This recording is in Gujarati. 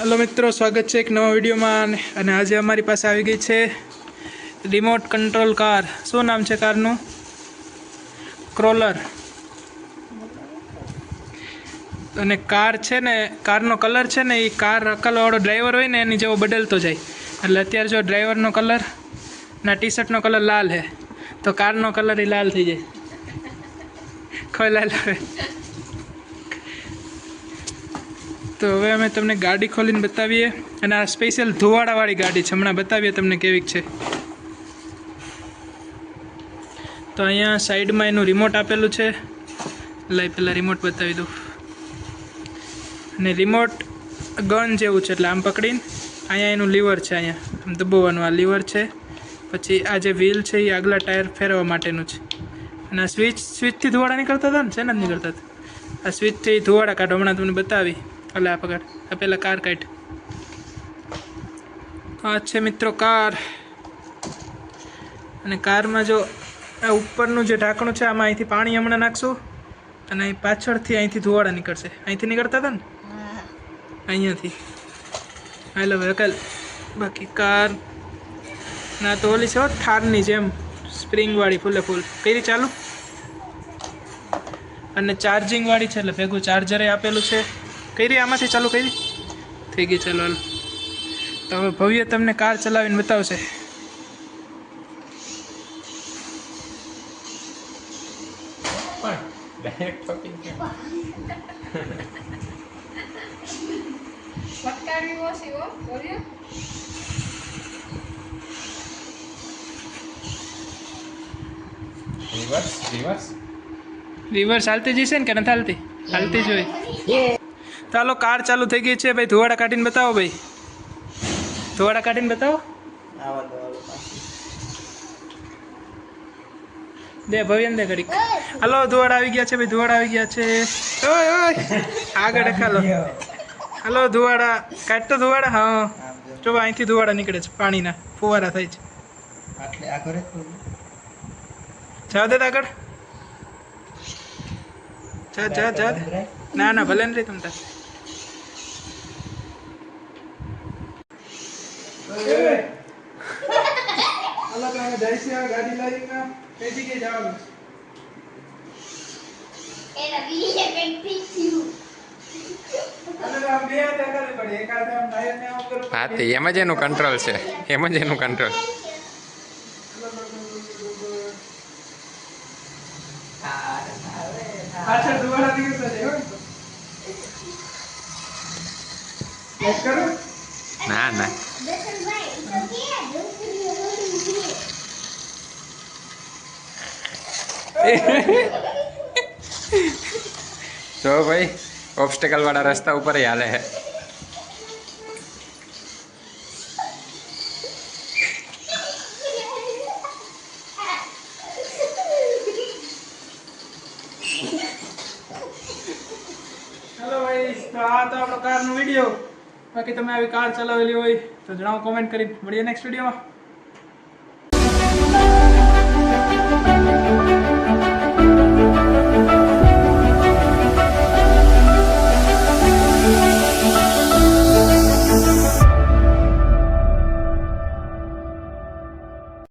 હલો મિત્રો, સ્વાગત છે એક નવા વિડીયોમાં અને- આજે અમારી પાસે આવી ગઈ છે રિમોટ કંટ્રોલ કાર. શું નામ છે કારનું? ક્રોલર. અને કાર છે ને કારનો કલર છે ને, એ કાર અકલવાળો ડ્રાઈવર હોય ને, એની જેવો બદલતો જાય. એટલે અત્યારે જો ડ્રાઈવરનો કલર ના ટી શર્ટનો કલર લાલ છે તો કારનો કલર એ લાલ થઈ જાય. ખોલાય લાવે તો હવે અમે તમને ગાડી ખોલીને બતાવીએ અને આ સ્પેશિયલ ધોવાડાવાળી ગાડી છે. હમણાં બતાવીએ તમને કેવીક છે. તો અહીંયા સાઈડમાં એનું રિમોટ આપેલું છે. લઈ પહેલાં રિમોટ બતાવી દઉં. અને રિમોટ ગન જેવું છે એટલે આમ પકડીને અહીંયા એનું લીવર છે અહીંયા. આમ દબાવવાનું આ લીવર છે. પછી આ જે વ્હીલ છે એ આગલા ટાયર ફેરવવા માટેનું છે. અને આ સ્વિચ સ્વિચથી ધુવાડા નીકળતા હતા ને? છે ને નીકળતા હતા? આ સ્વિચથી ધુવાડા કાઢો હમણાં તમને બતાવી. એટલે આ પકડ. આ પહેલાં કાર કાઢ. આ છે મિત્રો કાર. અને કારમાં જો આ ઉપરનું જે ઢાંકણું છે આમાં અહીંથી પાણી હમણાં નાખશું અને અહીં પાછળથી અહીંથી ધુવાડા નીકળશે. અહીંથી નીકળતા હતા ને? અહીંયાથી. હાલો હવે અકલ બાકી કાર ના તો ઓલી છે થારની જેમ સ્પ્રિંગવાળી ફૂલે ફૂલ. કઈ ચાલુ? અને ચાર્જિંગવાળી છે એટલે ભેગું ચાર્જરે આપેલું છે. કઈ રહી આમાંથી ચાલુ કરી. થઈ ગઈ ચાલો તો હવે ભવ્ય તમને કાર ચલાવીને બતાવશે. રિવર્સ રિવર્સ રિવર્સ હાલતી જશે ને કે નથી હાલતી? હાલતી જ હોય. ચાલો કાર ચાલુ થઈ ગઈ છે. ભાઈ ધુવાડા કાઢીને બતાવો ભાઈ. ધુવાડા કાઢીને બતાવો. દે ભવ્યન દે ઘડીક. હાલો ધુવાડા આવી ગયા છે ભાઈ ધુવાડા આવી ગયા છે. ઓય ઓય. આગળ ખાલો હાલો ધુવાડા. કાઢતો ધુવાડા હા. જો અહીંથી ધુવાડા નીકળે છે પાણીના. ફુવારા થાય છે. જાવ દે આગળ. જા જા જા ના ના ભલે ને રે તમ તાર. હા તે એમ જ એનું કંટ્રોલ છે. એમ જ એનું કંટ્રોલ પાછળ ના ના તો ભાઈ ઓબ્સ્ટેકલ વાળા રસ્તા ઉપર ય હાલે હે હેલો ભાઈ તો આ તો આપણો કારનો વીડિયો બાકી તમે આવી કાર ચલાવેલી હોય તો જણાવો કોમેન્ટ કરી. મળીએ નેક્સ્ટ વિડીયોમાં